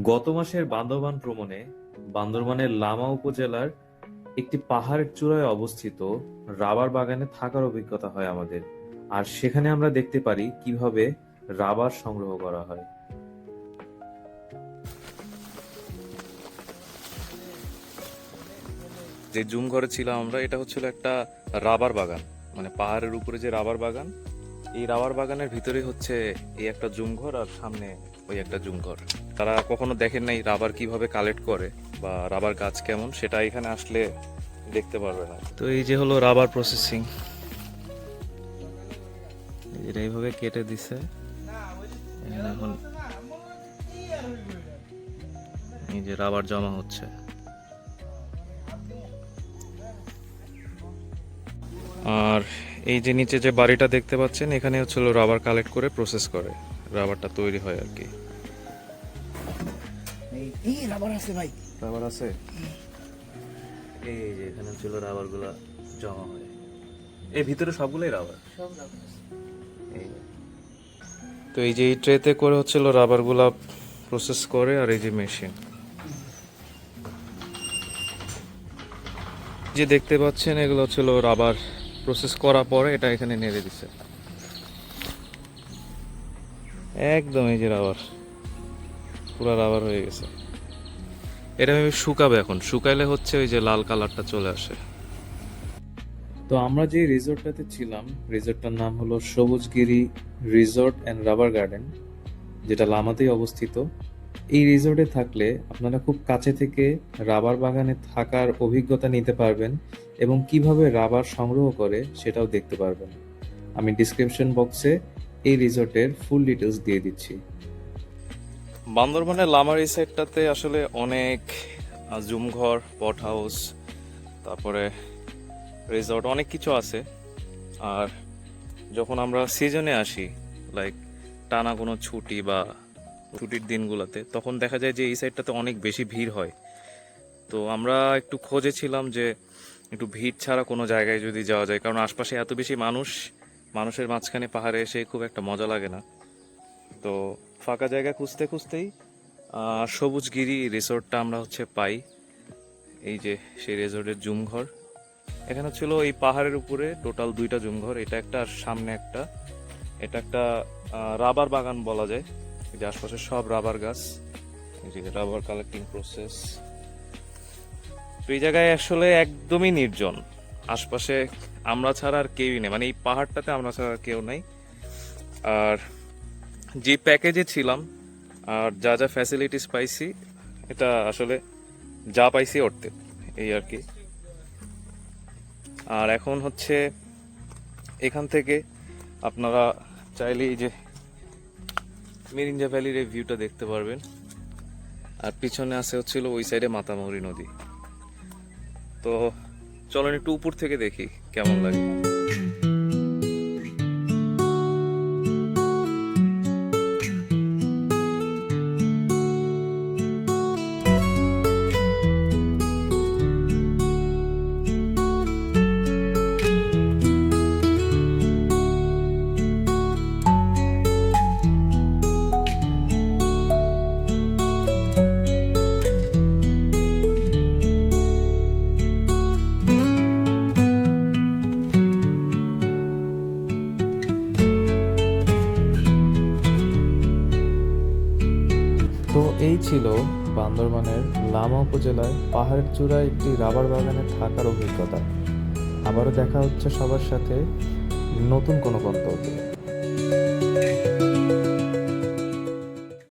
গত মাসের বান্দরবান ভ্রমণে বান্দরবানের লামা উপজেলার একটি পাহাড়ের চূড়ায় অবস্থিত রাবার বাগানে থাকার অভিজ্ঞতা হয় আমাদের। আর সেখানে আমরা দেখতে পারি কীভাবে রাবার সংগ্রহ করা হয়। যে জুম ঘরে ছিলাম আমরা, এটা হচ্ছিল একটা রাবার বাগান। মানে পাহাড়ের উপরে যে রাবার বাগান এই রাবার বাগানের ভিতরে হচ্ছে এই একটা জুমঘর আর সামনে ওই একটা জুমঘর। তারা কখনো দেখেন নাই রাবার কীভাবে কালেক্ট করে বা রাবার গাছ কেমন, সেটা এখানে আসলে দেখতে পারবে না। তো এই যে হলো রাবার প্রসেসিং এটা এইভাবে কেটে দিছে। এখানে এই যে রাবার জমা হচ্ছে। আর এই যে নিচে যে বাড়িটা দেখতে পাচ্ছেন এখানে হচ্ছিল রাবার কালেক্ট করে প্রসেস করে। রাবারটা তৈরি হয় আর কি। এই রাবার আছে ভাই। রাবার আছে? এই যে এখানে ছিল রাবারগুলা জমা হয়। এই ভিতরে সবগুলোই রাবার সব রাবার আছে। এই তো এই যে এই ট্রেতে করে হচ্ছিল রাবারগুলা প্রসেস করে আর এই যে মেশিন যে দেখতে পাচ্ছেন এগুলো হচ্ছিল রাবার প্রসেস করার পরে এটা এখানে নেড়ে দিছে। একদম এই যে রাবার পুরো রাবার হয়ে গেছে। এটা আমি শুকাবে এখন। শুকাইলে হচ্ছে ওই যে লাল কালারটা চলে আসে। তো আমরা যে রিসোর্টটাতে ছিলাম রিসোর্টটার নাম হলো Sabujgiri resort and rubber garden, যেটা লামাতেই অবস্থিত। এই রিসোর্টে থাকলে আপনারা খুব কাছে থেকে রাবার বাগানে থাকার অভিজ্ঞতা নিতে পারবেন। এবং কীভাবে রাবার সংগ্রহ করে সেটাও দেখতে পারবেন। আমি ডিসক্রিপশন বক্সে এই রিসোর্টের ফুল ডিটেলস দিয়ে দিচ্ছি। বান্দরবানের লামার এই সাইডটাতে আসলে অনেক জুম ঘর পট হাউস তারপরে রিসর্ট অনেক কিছু আছে। আর যখন আমরা সিজনে আসি লাইক টানা কোনো ছুটি বা ছুটির দিনগুলোতে, তখন দেখা যায় যে এই সাইডটাতে অনেক বেশি ভিড় হয়। তো আমরা একটু খোঁজে ছিলাম যে একটু ভিড় ছাড়া কোনো জায়গায় যদি যাওয়া যায়, কারণ আশপাশে এত বেশি মানুষ, মানুষের মাঝখানে পাহাড়ে এসে খুব একটা মজা লাগে না। তো ফাঁকা জায়গা খুঁজতে খুঁজতেই সবুজগিরি রিসোর্টটা আমরা হচ্ছে পাই। এই যে সেই রিসোর্টের জুম ঘর এখানে ছিল এই পাহাড়ের উপরে টোটাল দুইটা জুম ঘর এটা একটা আর সামনে একটা। এটা একটা রাবার বাগান বলা যায়। এই যে আশপাশে সব রাবার গাছ। Rubber collecting process. তো এই জায়গায় আসলে একদমই নির্জন। আশপাশে আমরা ছাড়া আর কেউই নেই। মানে এই পাহাড়টাতে আমরা ছাড়া আর কেউ নেই। আর যে প্যাকেজে ছিলাম, আর যা যা ফ্যাসিলিটিস পাইছি, এটা আসলে যা পাইছি অর্থে এই আর কি। আর এখন হচ্ছে এখান থেকে আপনারা চাইলে এই যে মিরিঞ্জা ভ্যালির এই ভিউটা দেখতে পারবেন। আর পিছনে আছে হচ্ছিল ওই সাইডে মাতামৌরি নদী। তো চলেন একটু উপর থেকে দেখি কেমন লাগে। তো এই ছিল বান্দরবানের লামা উপজেলায় পাহাড়ের চূড়ায় একটি রাবার বাগানে থাকার অভিজ্ঞতা। আবারও দেখা হচ্ছে সবার সাথে নতুন কোনো গন্তব্যে।